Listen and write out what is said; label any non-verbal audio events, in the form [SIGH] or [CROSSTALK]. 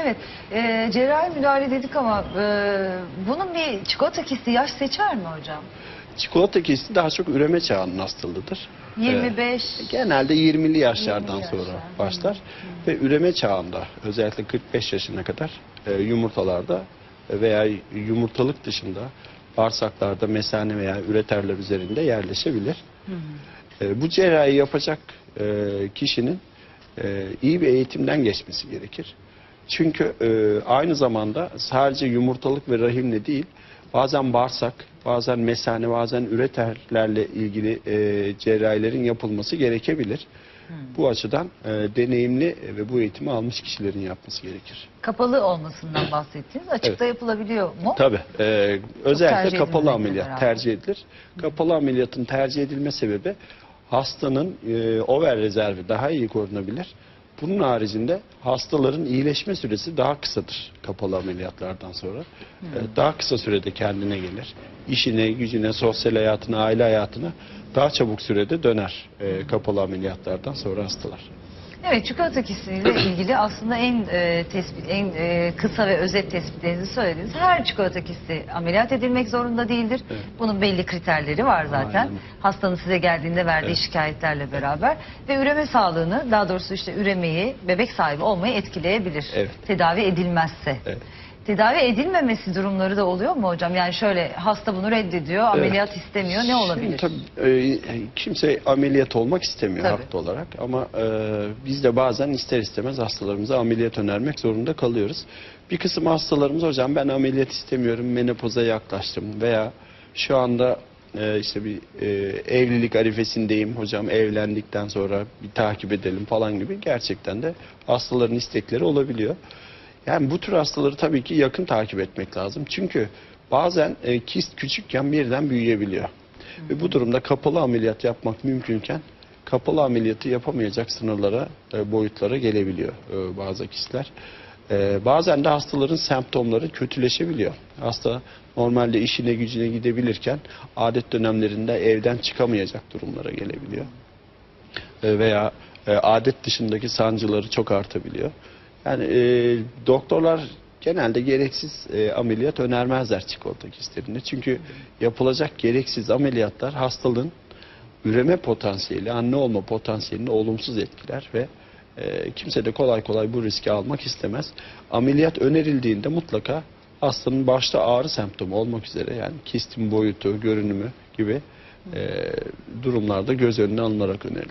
Evet, e, cerrahi müdahale dedik ama e, bunun bir çikolata kisti yaş seçer mi hocam? Çikolata kesti daha çok üreme çağının hastalığıdır. 25, Ee, genelde 20'li yaşlardan 20'li sonra yaşlar. başlar ve üreme çağında özellikle 45 yaşına kadar e, yumurtalarda veya yumurtalık dışında bağırsaklarda mesane veya üreterler üzerinde yerleşebilir. E, bu cerrahi yapacak e, kişinin e, iyi bir eğitimden geçmesi gerekir. Çünkü e, aynı zamanda sadece yumurtalık ve rahimle değil, bazen bağırsak, bazen mesane, bazen üreterlerle ilgili e, cerrahilerin yapılması gerekebilir. Bu açıdan e, deneyimli ve bu eğitimi almış kişilerin yapması gerekir. kapalı olmasından bahsettiniz. Açıkta yapılabiliyor mu? Tabii. e, özellikle kapalı ameliyat beraber. tercih edilir. Kapalı ameliyatın tercih edilme sebebi hastanın e, over rezervi daha iyi korunabilir. Bunun haricinde hastaların iyileşme süresi daha kısadır kapalı ameliyatlardan sonra. E, daha kısa sürede kendine gelir. İşine, gücüne, sosyal hayatına, aile hayatına daha çabuk sürede döner e, kapalı ameliyatlardan sonra hastalar. Evet, çikolata kistiyle [CLEARS THROAT] ilgili aslında en e, tespit, en e, kısa ve özet tespitlerinizi söylediniz. Her çikolata kisti ameliyat edilmek zorunda değildir. Evet. Bunun belli kriterleri var zaten. Aynen. Hastanın size geldiğinde verdiği Evet. şikayetlerle beraber ve üreme sağlığını, daha doğrusu işte üremeyi, bebek sahibi olmayı etkileyebilir. Evet. Tedavi edilmezse. Evet. Tedavi edilmemesi durumları da oluyor mu hocam? Yani şöyle hasta bunu reddediyor, ameliyat istemiyor. Ne olabilir? Şimdi tabii e, kimse ameliyat olmak istemiyor Tabii. haklı olarak ama e, biz de bazen ister istemez hastalarımıza ameliyat önermek zorunda kalıyoruz. Bir kısım hastalarımız hocam ben ameliyat istemiyorum menopoza yaklaştım veya şu anda e, işte bir e, evlilik arifesindeyim hocam evlendikten sonra bir takip edelim falan gibi gerçekten de hastaların istekleri olabiliyor. Yani bu tür hastaları tabii ki yakın takip etmek lazım. Çünkü bazen e, kist küçükken birden büyüyebiliyor. Ve bu durumda kapalı ameliyat yapmak mümkünken kapalı ameliyatı yapamayacak sınırlara, e, boyutlara gelebiliyor e, bazı kistler. E, bazen de hastaların semptomları kötüleşebiliyor. Hasta normalde işine gücüne gidebilirken adet dönemlerinde evden çıkamayacak durumlara gelebiliyor. E, veya e, adet dışındaki sancıları çok artabiliyor. Yani e, doktorlar genelde gereksiz e, ameliyat önermezler çikolata kistlerinde. Çünkü yapılacak gereksiz ameliyatlar hastalığın üreme potansiyeli, anne olma potansiyelini olumsuz etkiler ve e, kimse de kolay kolay bu riski almak istemez. Ameliyat önerildiğinde mutlaka hastanın başta ağrı semptomu olmak üzere yani kistin boyutu, görünümü gibi e, durumlarda göz önüne alınarak önerilir.